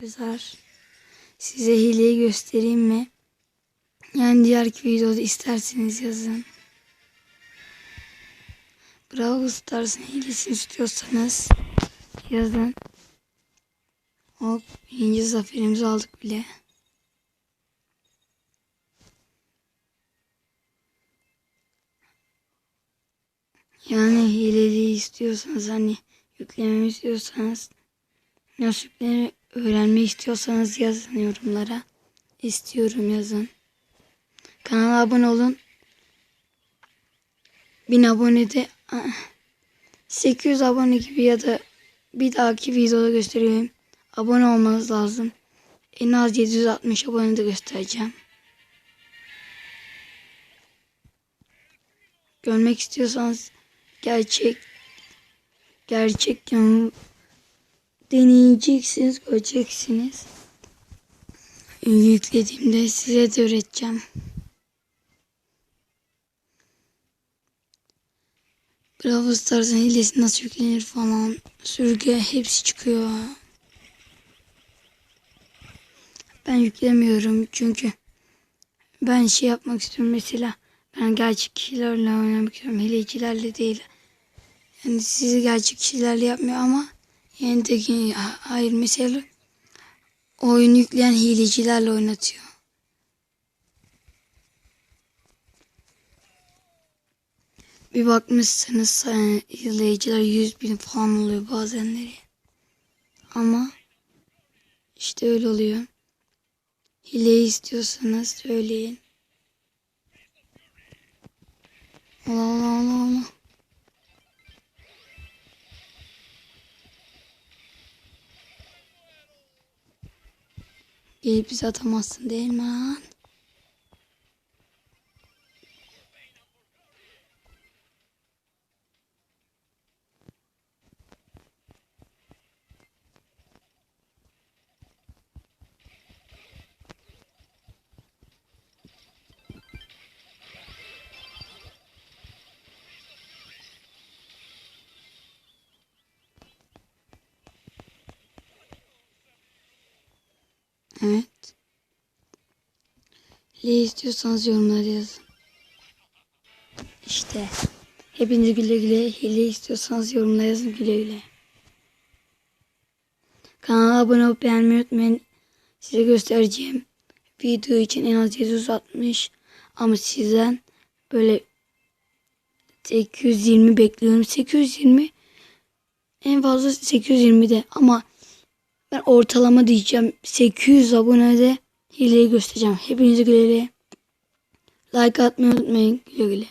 Arkadaşlar size hileyi göstereyim mi? Yani diğerki videoda isterseniz yazın. Bravo Stars'ın hilesini istiyorsanız yazın. Hop birinci zaferimizi aldık bile. Yani hileli istiyorsanız hani yüklememi istiyorsanız yüklenir öğrenmeyi istiyorsanız yazın yorumlara. İstiyorum yazın. Kanala abone olun. 1000 abone de ah, 800 abone gibi ya da bir dahaki videoda gösteriyorum. Abone olmanız lazım. En az 760 abone de göstereceğim. Görmek istiyorsanız gerçek gerçek yanı deneyeceksiniz, göreceksiniz. Yüklediğimde size de öğreteceğim. Bravo Stars'ın hilesi nasıl yüklenir falan. Sürgü hepsi çıkıyor. Ben yüklemiyorum çünkü ben şey yapmak istiyorum mesela. Ben gerçek kişilerle oynamak istiyorum. Hilecilerle değil. Yani sizi gerçek kişilerle yapmıyor ama yenideki hayır mesela oyun yükleyen hilecilerle oynatıyor. Bir bakmışsınız e, izleyiciler 100 bin falan oluyor bazenleri. Ama işte öyle oluyor. Hileyi istiyorsanız söyleyin. Allah Allah Allah. Gelip bizi atamazsın değil mi lan? Evet. Ne istiyorsanız yorumlara yazın. İşte. Hepinize güle güle. Hile istiyorsanız yorumlara yazın güle güle. Kanala abone olup beğenmeyi unutmayın. Size göstereceğim video için en az 760 ama sizden böyle 820 bekliyorum. 820 en fazla 820 de ama ben ortalama diyeceğim. 800 abonede hileyi göstereceğim. Hepinize güle güle. Like atmayı unutmayın. Güle güle.